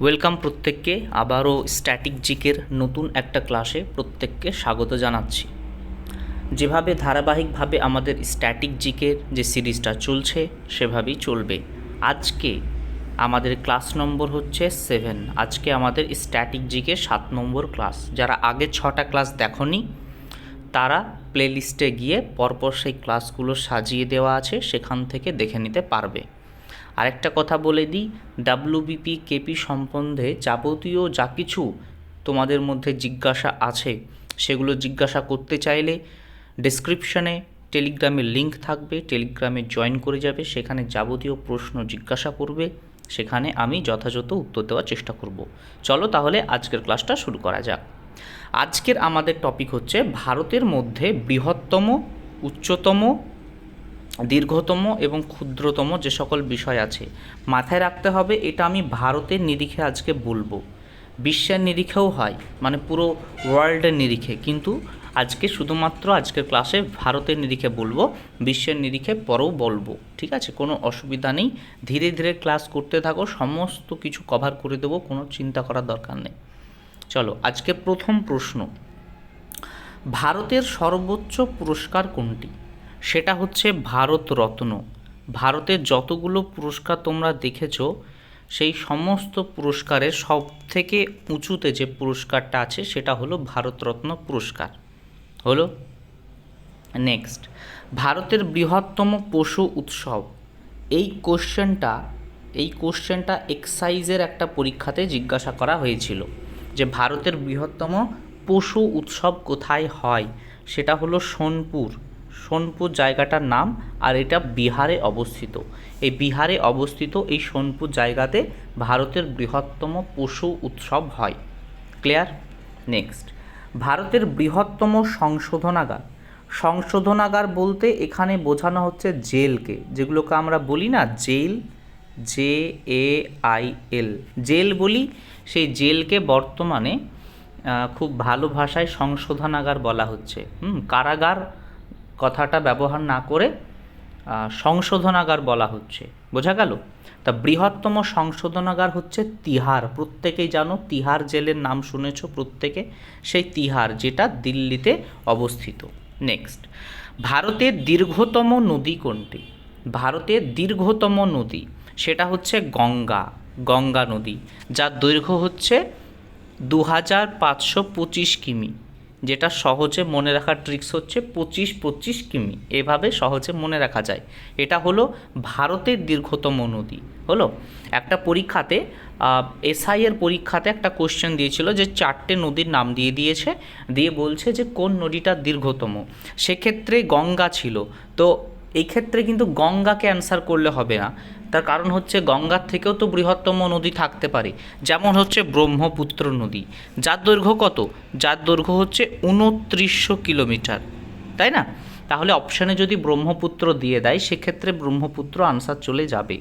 Welcome প্রত্যেককে, আবারও static জিকের নতুন একটা ক্লাসে প্রত্যেককে স্বাগত জানাচ্ছি। যেভাবে ধারাবাহিকভাবে আমাদের স্ট্যাটিক জিকের যে সিরিজটা চলছে, সেভাবেই চলবে। আজকে আমাদের ক্লাস নম্বর হচ্ছে সেভেন। আজকে আমাদের স্ট্যাটিক জিকের সাত নম্বর ক্লাস। যারা আগে ছটা ক্লাস দেখনি, তারা প্লেলিস্টে গিয়ে পরপর সেই ক্লাসগুলো সাজিয়ে দেওয়া আছে, সেখান থেকে দেখে নিতে পারবে। আরেকটা কথা বলে দিই ডাব্লিউবিপি কেপি সম্বন্ধে যাবতীয় যা কিছু তোমাদের মধ্যে জিজ্ঞাসা আছে, সেগুলো জিজ্ঞাসা করতে চাইলে ডেসক্রিপশনে টেলিগ্রামের লিংক থাকবে টেলিগ্রামে জয়েন করে যাবে, সেখানে যাবতীয় প্রশ্ন জিজ্ঞাসা করবে, সেখানে আমি যথাযথ উত্তর দেওয়ার চেষ্টা করব। চলো তাহলে আজকের ক্লাসটা শুরু করা যাক। আজকের আমাদের টপিক হচ্ছে, ভারতের মধ্যে বৃহত্তম, উচ্চতম দীর্ঘতম এবং ক্ষুদ্রতম যে সকল বিষয় আছে, মাথায় রাখতে হবে এটা আমি ভারতের নিরিখে আজকে বলব। বিশ্বের নিরিখেও হয় মানে পুরো ওয়ার্ল্ডের নিরিখে। কিন্তু আজকে শুধুমাত্র আজকের ক্লাসে ভারতের নিরিখে বলব, বিশ্বের নিরিখে পরেও বলব, ঠিক আছে? কোনো অসুবিধা নেই। ধীরে ধীরে ক্লাস করতে থাকো, সমস্ত কিছু কভার করে দেবো, কোনো চিন্তা করার দরকার নেই। চলো, আজকে প্রথম প্রশ্ন। ভারতের সর্বোচ্চ পুরস্কার কোনটি? সেটা হচ্ছে ভারত রত্ন। ভারতের যতগুলো পুরস্কার তোমরা দেখেছ, সেই সমস্ত পুরস্কারের সব থেকে উঁচুতে যে পুরস্কারটা আছে, সেটা হলো ভারতরত্ন পুরস্কার। হলো? নেক্সট ভারতের বৃহত্তম পশু উৎসব। এই কোশ্চেনটা এই কোশ্চেনটা এক্সাইজের একটা পরীক্ষাতে জিজ্ঞাসা করা হয়েছিল যে ভারতের বৃহত্তম পশু উৎসব কোথায় হয়? সেটা হলো সোনপুর। সোনপুর জায়গাটার নাম আর এটা বিহারে অবস্থিত। এই বিহারে অবস্থিত এই সোনপুর জায়গাতে ভারতের বৃহত্তম পশু উৎসব হয়। ক্লিয়ার? নেক্সট। ভারতের বৃহত্তম সংশোধনাগার। সংশোধনাগার বলতে এখানে বোঝানো হচ্ছে জেলকে, যেগুলোকে আমরা বলি না jail, J A I L. Jail বলি সেই জেলকে বর্তমানে খুব ভালো ভাষায় সংশোধনাগার বলা হচ্ছে। হুম, কারাগার কথাটা ব্যবহার না করে সংশোধনাগার বলা হচ্ছে। বোঝা গেল? তা বৃহত্তম সংশোধনাগার হচ্ছে তিহার। প্রত্যেকেই জানো, তিহার জেলের নাম শুনেছো প্রত্যেকে? সেই তিহার যেটা দিল্লিতে অবস্থিত। নেক্সট ভারতের দীর্ঘতম নদী কোনটি? ভারতের দীর্ঘতম নদী, সেটা হচ্ছে গঙ্গা গঙ্গা নদী, যার দৈর্ঘ্য হচ্ছে দু হাজার পাঁচশো পঁচিশ কিমি। যেটা সহজে মনে রাখার ট্রিক্স হচ্ছে পঁচিশ পঁচিশ কিমি। এভাবে সহজে মনে রাখা যায়। এটা হলো ভারতের দীর্ঘতম নদী, হলো? একটা পরীক্ষাতে এসআই এর পরীক্ষাতে একটা কোশ্চেন দিয়েছিল যে চারটে নদীর নাম দিয়ে দিয়েছে, দিয়ে বলছে যে কোন নদীটা দীর্ঘতম। সেক্ষেত্রে গঙ্গা ছিল। তো এই ক্ষেত্রে কিন্তু গঙ্গাকে অ্যান্সার করলে হবে না। তার কারণ হচ্ছে গঙ্গার থেকেও তো বৃহত্তম নদী থাকতে পারে। যেমন হচ্ছে ব্রহ্মপুত্র নদী। যার দৈর্ঘ্য কত? যার দৈর্ঘ্য হচ্ছে উনত্রিশশো কিলোমিটার। তাই না? তাহলে অপশানে যদি ব্রহ্মপুত্র দিয়ে দেয়, সেক্ষেত্রে ব্রহ্মপুত্র আনসার চলে যাবে।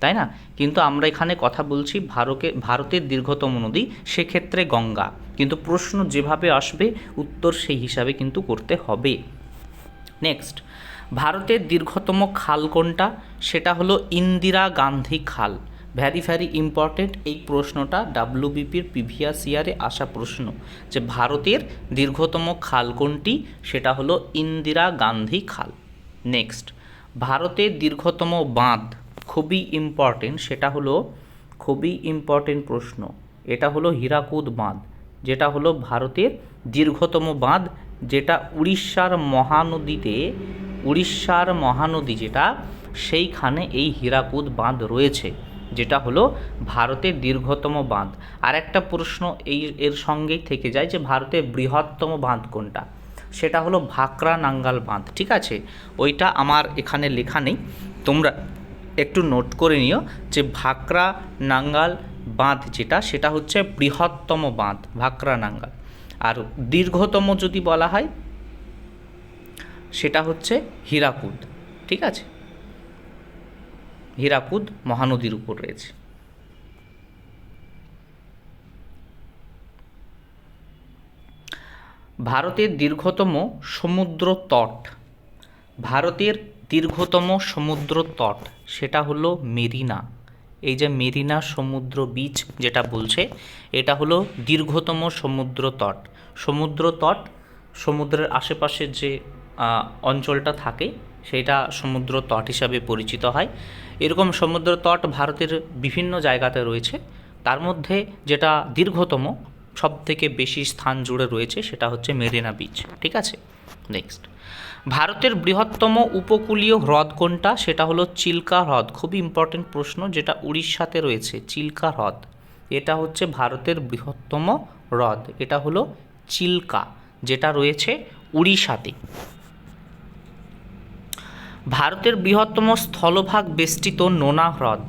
তাই না? কিন্তু আমরা এখানে কথা বলছি ভারকে, ভারতের দীর্ঘতম নদী, সেক্ষেত্রে গঙ্গা। কিন্তু প্রশ্ন যেভাবে আসবে, উত্তর সেই হিসাবে কিন্তু করতে হবে। নেক্সট ভারতের দীর্ঘতম খাল কোনটা? সেটা হলো ইন্দিরা গান্ধী খাল। ভ্যারি ভ্যারি ইম্পর্টেন্ট এই প্রশ্নটা ডাব্লিউবিপির প্রিভিয়াস ইয়ারে আসা প্রশ্ন যে ভারতের দীর্ঘতম খাল কোনটি? সেটা হলো ইন্দিরা গান্ধী খাল। নেক্সট ভারতের দীর্ঘতম বাঁধ খুবই ইম্পর্টেন্ট সেটা হলো খুবই ইম্পর্টেন্ট প্রশ্ন। এটা হলো হীরাকুদ বাঁধ, যেটা হলো ভারতের দীর্ঘতম বাঁধ, যেটা উড়িষ্যার মহানদীতে উড়িষ্যার মহানদী যেটা, সেইখানে এই হীরাকুদ বাঁধ রয়েছে, যেটা হলো ভারতের দীর্ঘতম বাঁধ। আর একটা প্রশ্ন এই, এর সঙ্গেই থেকে যায় যে ভারতের বৃহত্তম বাঁধ কোনটা? সেটা হলো ভাকরা নাঙ্গাল বাঁধ, ঠিক আছে? ওইটা আমার এখানে লেখা নেই। তোমরা একটু নোট করে নিও যে ভাকরা নাঙ্গাল বাঁধ যেটা, সেটা হচ্ছে বৃহত্তম বাঁধ, ভাকরা নাঙ্গাল। আর দীর্ঘতম যদি বলা হয় সেটা হচ্ছে হীরাকুদ, ঠিক আছে? হীরাকুদ মহানদীর উপর রয়েছে। ভারতের দীর্ঘতম সমুদ্র তট, ভারতের দীর্ঘতম সমুদ্র তট সেটা হলো মেরিনা। এই যে মেরিনা সমুদ্র বীচ যেটা বলছে, এটা হলো দীর্ঘতম সমুদ্র তট। সমুদ্র তট, সমুদ্রের আশেপাশে যে অঞ্চলটা থাকে সেটা সমুদ্র তট হিসাবে পরিচিত হয়। এরকম সমুদ্র তট ভারতের বিভিন্ন জায়গাতে রয়েছে। তার মধ্যে যেটা দীর্ঘতম সব থেকে বেশি স্থান জুড়ে রয়েছে, সেটা হচ্ছে মেরিনা বিচ। ঠিক আছে? নেক্সট ভারতের বৃহত্তম উপকূলীয় হ্রদ কোনটা? সেটা হলো চিল্কা হ্রদ। খুবই ইম্পর্টেন্ট প্রশ্ন, যেটা উড়িষ্যাতে রয়েছে, চিল্কা হ্রদ। এটা হচ্ছে ভারতের বৃহত্তম হ্রদ। এটা হলো চিল্কা, যেটা রয়েছে উড়িষ্যাতে। ভারতের বৃহত্তম স্থলভাগ বেষ্টিত নোনা হ্রদ।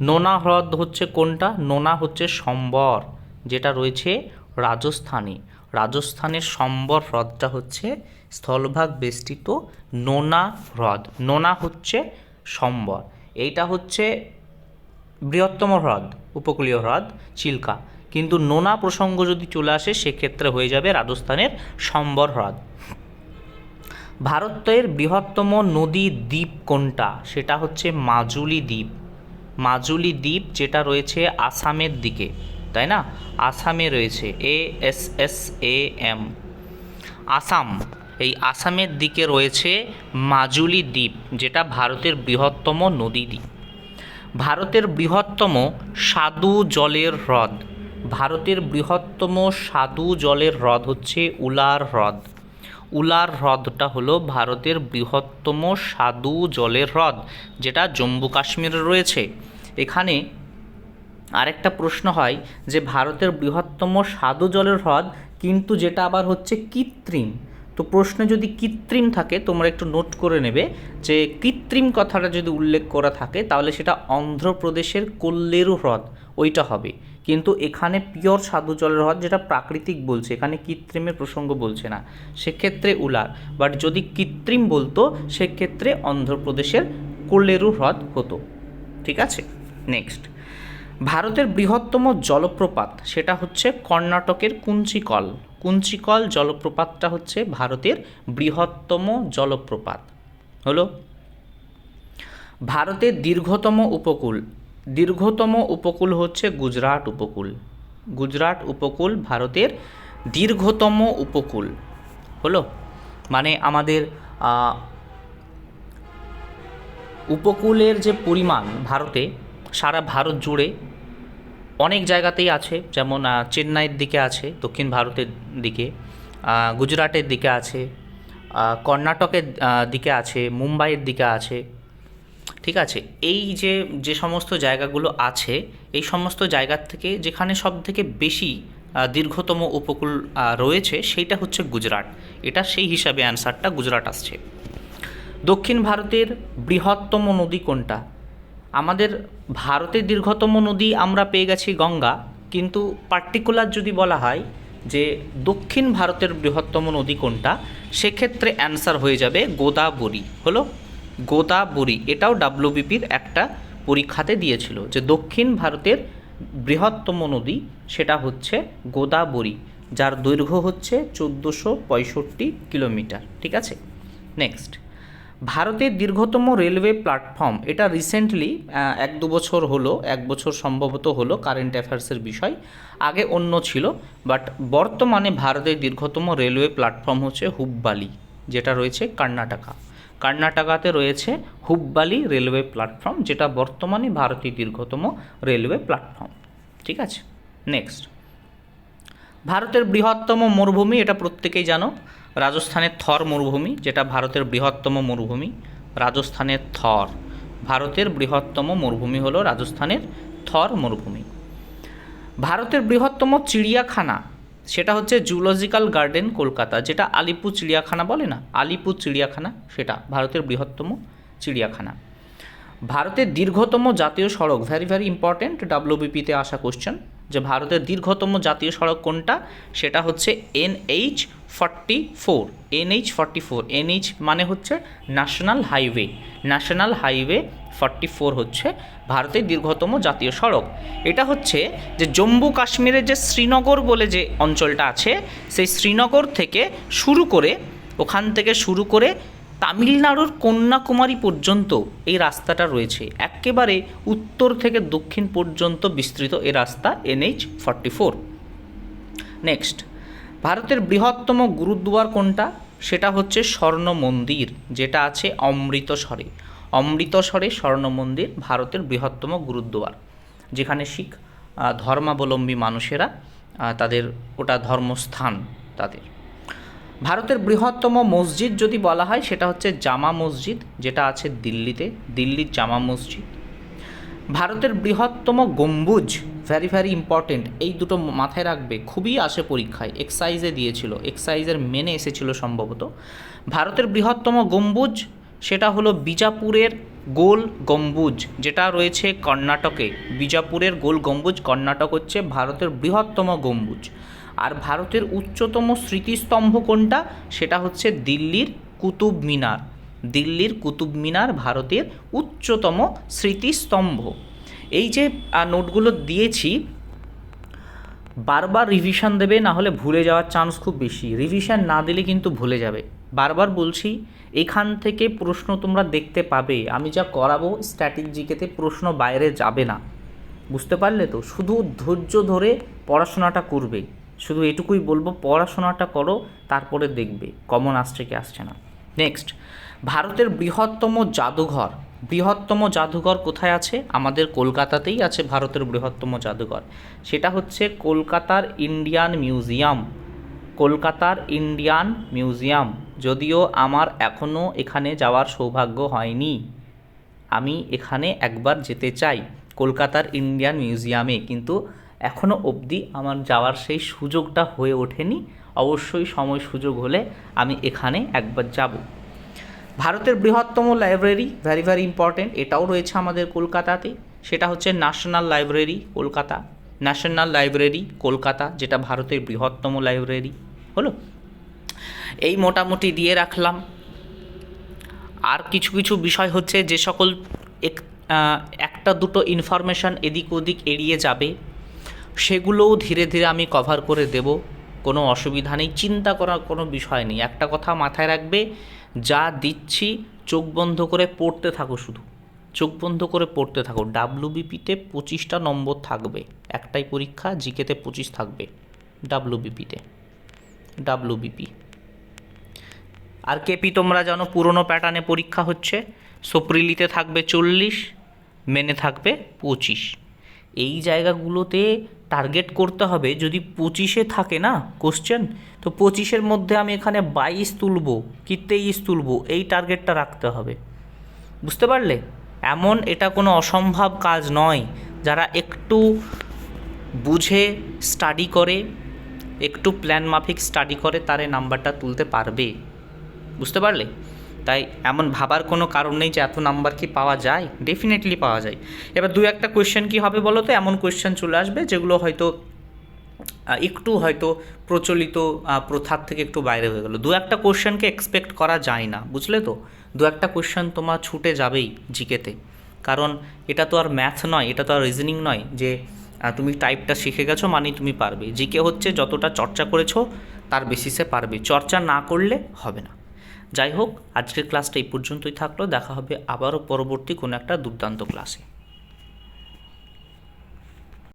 নোনা হ্রদ হচ্ছে কোনটা? নোনা হচ্ছে সম্বর, যেটা রয়েছে রাজস্থানে। রাজস্থানের সম্বর হ্রদটা হচ্ছে স্থলভাগ বেষ্টিত নোনা হ্রদ। নোনা হচ্ছে সম্বর। এইটা হচ্ছে বৃহত্তম হ্রদ, উপকূলীয় হ্রদ, চিল্কা। কিন্তু নোনা প্রসঙ্গ যদি চলে আসে, সেক্ষেত্রে হয়ে যাবে রাজস্থানের সম্বর হ্রদ। ভারতের বৃহত্তম নদী দ্বীপ কোনটা? সেটা হচ্ছে মাজুলি দ্বীপ। মাজুলি দ্বীপ যেটা রয়েছে আসামের দিকে, তাই না? আসামে রয়েছে A S S A M Assam, এই আসামের দিকে রয়েছে মাজুলি দ্বীপ, যেটা ভারতের বৃহত্তম নদী দ্বীপ। ভারতের বৃহত্তম স্বাদু জলের হ্রদ। ভারতের বৃহত্তম স্বাদু জলের হ্রদ হচ্ছে উলার হ্রদ। উলার হ্রদটা হলো ভারতের বৃহত্তম স্বাদু জলের হ্রদ, যেটা জম্মু কাশ্মীরে রয়েছে। এখানে আরেকটা প্রশ্ন হয় যে ভারতের বৃহত্তম স্বাদু জলের হ্রদ, কিন্তু যেটা আবার হচ্ছে কৃত্রিম। তো প্রশ্নে যদি কৃত্রিম থাকে, তোমরা একটু নোট করে নেবে যে কৃত্রিম কথাটা যদি উল্লেখ করা থাকে, তাহলে সেটা অন্ধ্রপ্রদেশের কোল্লেরু হ্রদ, ওইটা হবে। কিন্তু এখানে পিওর স্বাদু জলের হ্রদ যেটা প্রাকৃতিক বলছে, এখানে কৃত্রিমের প্রসঙ্গ বলছে না। সেক্ষেত্রে উলার বাট যদি কৃত্রিম বলতো, সেক্ষেত্রে অন্ধ্রপ্রদেশের কোল্লেরু হ্রদ হতো। ঠিক আছে? নেক্সট ভারতের বৃহত্তম জলপ্রপাত, সেটা হচ্ছে কর্ণাটকের কুঞ্চিকল। কুঞ্চিকল জলপ্রপাতটা হচ্ছে ভারতের বৃহত্তম জলপ্রপাত। হলো? ভারতের দীর্ঘতম উপকূল দীর্ঘতম উপকূল হচ্ছে গুজরাট উপকূল। গুজরাট উপকূল ভারতের দীর্ঘতম উপকূল। হলো? মানে আমাদের উপকূলের যে পরিমাণ ভারতে, সারা ভারত জুড়ে অনেক জায়গাতেই আছে। যেমন চেন্নাইয়ের দিকে আছে, দক্ষিণ ভারতের দিকে গুজরাটের দিকে আছে কর্ণাটকের দিকে আছে, মুম্বাইয়ের দিকে আছে ঠিক আছে, এই যে যে সমস্ত জায়গাগুলো আছে, এই সমস্ত জায়গার থেকে যেখানে সব থেকে বেশি দীর্ঘতম উপকূল রয়েছে সেইটা হচ্ছে গুজরাট। এটা সেই হিসাবে অ্যান্সারটা গুজরাট আসছে। দক্ষিণ ভারতের বৃহত্তম নদী কোনটা? আমাদের ভারতের দীর্ঘতম নদী আমরা পেয়ে গেছি গঙ্গা, কিন্তু পার্টিকুলার যদি বলা হয় যে দক্ষিণ ভারতের বৃহত্তম নদী কোনটা, সেক্ষেত্রে অ্যান্সার হয়ে যাবে গোদাবরী। হলো গোদাবরী এটাও ডাব্লিউবিপির একটা পরীক্ষাতে দিয়েছিল যে দক্ষিণ ভারতের বৃহত্তম নদী সেটা হচ্ছে গোদাবরী যার দৈর্ঘ্য হচ্ছে চোদ্দোশো পঁয়ষট্টি কিলোমিটার, ঠিক আছে? নেক্সট ভারতের দীর্ঘতম রেলওয়ে প্ল্যাটফর্ম, এটা রিসেন্টলি এক দু বছর হলো, এক বছর সম্ভবত হলো কারেন্ট অ্যাফেয়ার্সের বিষয়, আগে অন্য ছিল বাট বর্তমানে ভারতের দীর্ঘতম রেলওয়ে প্ল্যাটফর্ম হচ্ছে হুব্বালি, যেটা রয়েছে কর্ণাটকা। কর্ণাটকাতে রয়েছে হুব্বালি রেলওয়ে প্ল্যাটফর্ম, যেটা বর্তমানে ভারতের দীর্ঘতম রেলওয়ে প্ল্যাটফর্ম। ঠিক আছে? নেক্সট ভারতের বৃহত্তম মরুভূমি, এটা প্রত্যেকেই জানো। রাজস্থানের থর মরুভূমি, যেটা ভারতের বৃহত্তম মরুভূমি। রাজস্থানের থর, ভারতের বৃহত্তম মরুভূমি হলো রাজস্থানের থর মরুভূমি। ভারতের বৃহত্তম চিড়িয়াখানা সেটা হচ্ছে জুলজিক্যাল গার্ডেন কলকাতা, যেটা আলিপুর চিড়িয়াখানা বলে না? আলিপুর চিড়িয়াখানা, সেটা ভারতের বৃহত্তম চিড়িয়াখানা। ভারতের দীর্ঘতম জাতীয় সড়ক ভ্যারি ভ্যারি ইম্পর্ট্যান্ট ডাব্লিউবিপিতে আসা কোশ্চেন যে ভারতের দীর্ঘতম জাতীয় সড়ক কোনটা? সেটা হচ্ছে NH forty four NH forty four NH মানে হচ্ছে national highway national highway forty four হচ্ছে ভারতের দীর্ঘতম জাতীয় সড়ক। এটা হচ্ছে যে জম্মু কাশ্মীরের যে শ্রীনগর বলে যে অঞ্চলটা আছে, সেই শ্রীনগর থেকে শুরু করে, ওখান থেকে শুরু করে তামিলনাড়ুর কন্যাকুমারী পর্যন্ত এই রাস্তাটা রয়েছে। একেবারে উত্তর থেকে দক্ষিণ পর্যন্ত বিস্তৃত এ রাস্তা এনএইচ ফর্টি ফোর। নেক্সট, ভারতের বৃহত্তম গুরুদ্বার কোনটা? সেটা হচ্ছে স্বর্ণ মন্দির যেটা আছে অমৃতসরে। অমৃতসরে স্বর্ণ মন্দির ভারতের বৃহত্তম গুরুদ্বার, যেখানে শিখ ধর্মাবলম্বী মানুষেরা তাদের ওটা ধর্মস্থান তাদের। ভারতের বৃহত্তম মসজিদ যদি বলা হয়, সেটা হচ্ছে জামা মসজিদ, যেটা আছে দিল্লিতে, দিল্লির জামা মসজিদ। ভারতের বৃহত্তম গম্বুজ ভ্যারি ভ্যারি ইম্পর্টেন্ট এই দুটো মাথায় রাখবে, খুবই আসে পরীক্ষায় এক্সাইজে দিয়েছিল এক্সাইজের মেনে এসেছিল সম্ভবত। ভারতের বৃহত্তম গম্বুজ সেটা হলো বিজাপুরের গোল গম্বুজ, যেটা রয়েছে কর্ণাটকে। বিজাপুরের গোল গম্বুজ, কর্ণাটক হচ্ছে ভারতের বৃহত্তম গম্বুজ। আর ভারতের উচ্চতম স্মৃতিস্তম্ভ কোনটা? সেটা হচ্ছে দিল্লির কুতুব মিনার। দিল্লির কুতুব মিনার ভারতের উচ্চতম স্মৃতিস্তম্ভ। এই যে নোটগুলো দিয়েছি, বারবার রিভিশন দেবে, না হলে ভুলে যাওয়ার চান্স খুব বেশি। রিভিশন না দিলে কিন্তু ভুলে যাবে। বারবার বলছি, এখান থেকে প্রশ্ন তোমরা দেখতে পাবে। আমি যা করাবো স্ট্যাটিক প্রশ্ন বাইরে যাবে না। বুঝতে পারলে তো? শুধু ধৈর্য ধরে পড়াশোনাটা করবে। শুধু এটুকুই বলব, পড়াশোনাটা করো, তারপরে দেখবে। কমন আসছে কি আসছে না? নেক্সট ভারতের বৃহত্তম জাদুঘর। বৃহত্তম জাদুঘর কোথায় আছে? আমাদের কলকাতাতেই আছে ভারতের বৃহত্তম জাদুঘর। সেটা হচ্ছে কলকাতার ইন্ডিয়ান মিউজিয়াম। কলকাতার ইন্ডিয়ান মিউজিয়াম, যদিও আমার এখনও এখানে যাওয়ার সৌভাগ্য হয়নি। আমি এখানে একবার যেতে চাই কলকাতার ইন্ডিয়ান মিউজিয়ামে, কিন্তু এখনও অবধি আমার যাওয়ার সেই সুযোগটা হয়ে ওঠেনি। অবশ্যই সময় সুযোগ হলে আমি এখানে একবার যাব। ভারতের বৃহত্তম লাইব্রেরি ভ্যারি ভ্যারি ইম্পর্টেন্ট এটাও রয়েছে আমাদের কলকাতাতে। সেটা হচ্ছে national library Kolkata. National library Kolkata, যেটা ভারতের বৃহত্তম লাইব্রেরি। হলো? এই মোটামুটি দিয়ে রাখলাম। আর কিছু কিছু বিষয় হচ্ছে যে সকল এক- একটা দুটো ইনফরমেশান এদিক ওদিক এড়িয়ে যাবে, সেগুলোও ধীরে ধীরে আমি কভার করে দেব। কোনো অসুবিধা নেই, চিন্তা করার কোনো বিষয় নেই। একটা কথা মাথায় রাখবে, যা দিচ্ছি চোখ বন্ধ করে পড়তে থাকো শুধু। চোখ বন্ধ করে পড়তে থাকো। ডাব্লুবিপিতে পঁচিশটা নম্বর থাকবে। একটাই পরীক্ষা, জিকেতে পঁচিশ থাকবে ডাব্লুবিপিতে ডাব্লুবিপি আর কেপি তোমরা জানো পুরনো প্যাটার্নে পরীক্ষা হচ্ছে। সুপ্রিলিতে থাকবে চল্লিশ মেনে থাকবে পঁচিশ। এই জায়গাগুলোতে টার্গেট করতে হবে। যদি পঁচিশে থাকে না কোশ্চেন তো পঁচিশের মধ্যে আমি এখানে বাইশ তুলবো, কি তেইশ তুলবো, এই টার্গেটটা রাখতে হবে। বুঝতে পারলে? এমন এটা কোনো অসম্ভব কাজ নয়। যারা একটু বুঝে স্টাডি করে একটু প্ল্যান মাফিক স্টাডি করে তার এই নাম্বারটা তুলতে পারবে। বুঝতে পারলে? তাই এমন ভাবার কোনো কারণ নেই যে এত নাম্বার কি পাওয়া যায়? ডেফিনেটলি পাওয়া যায়। এবার দু একটা কোয়েশ্চেন কি হবে বলো তো? এমন কোয়েশ্চেন চলে আসবে যেগুলো হয়তো একটু হয়তো প্রচলিত প্রথার থেকে একটু বাইরে হয়ে গেলো। দু একটা কোয়েশ্চেনকে এক্সপেক্ট করা যায় না, বুঝলে তো? দু একটা কোয়েশ্চেন তোমার ছুটে যাবেই জিকেতে। কারণ এটা তো আর ম্যাথ নয়, এটা তো আর রিজনিং নয় যে তুমি টাইপটা শিখে গেছো মানেই তুমি পারবে। জিকে হচ্ছে যতটা চর্চা করেছ, তার বেসিসে পারবে। চর্চা না করলে হবে না। যাই হোক, আজকের ক্লাসটা এই পর্যন্তই থাকল। দেখা হবে আবারও পরবর্তী কোনো একটা দুর্দান্ত ক্লাসে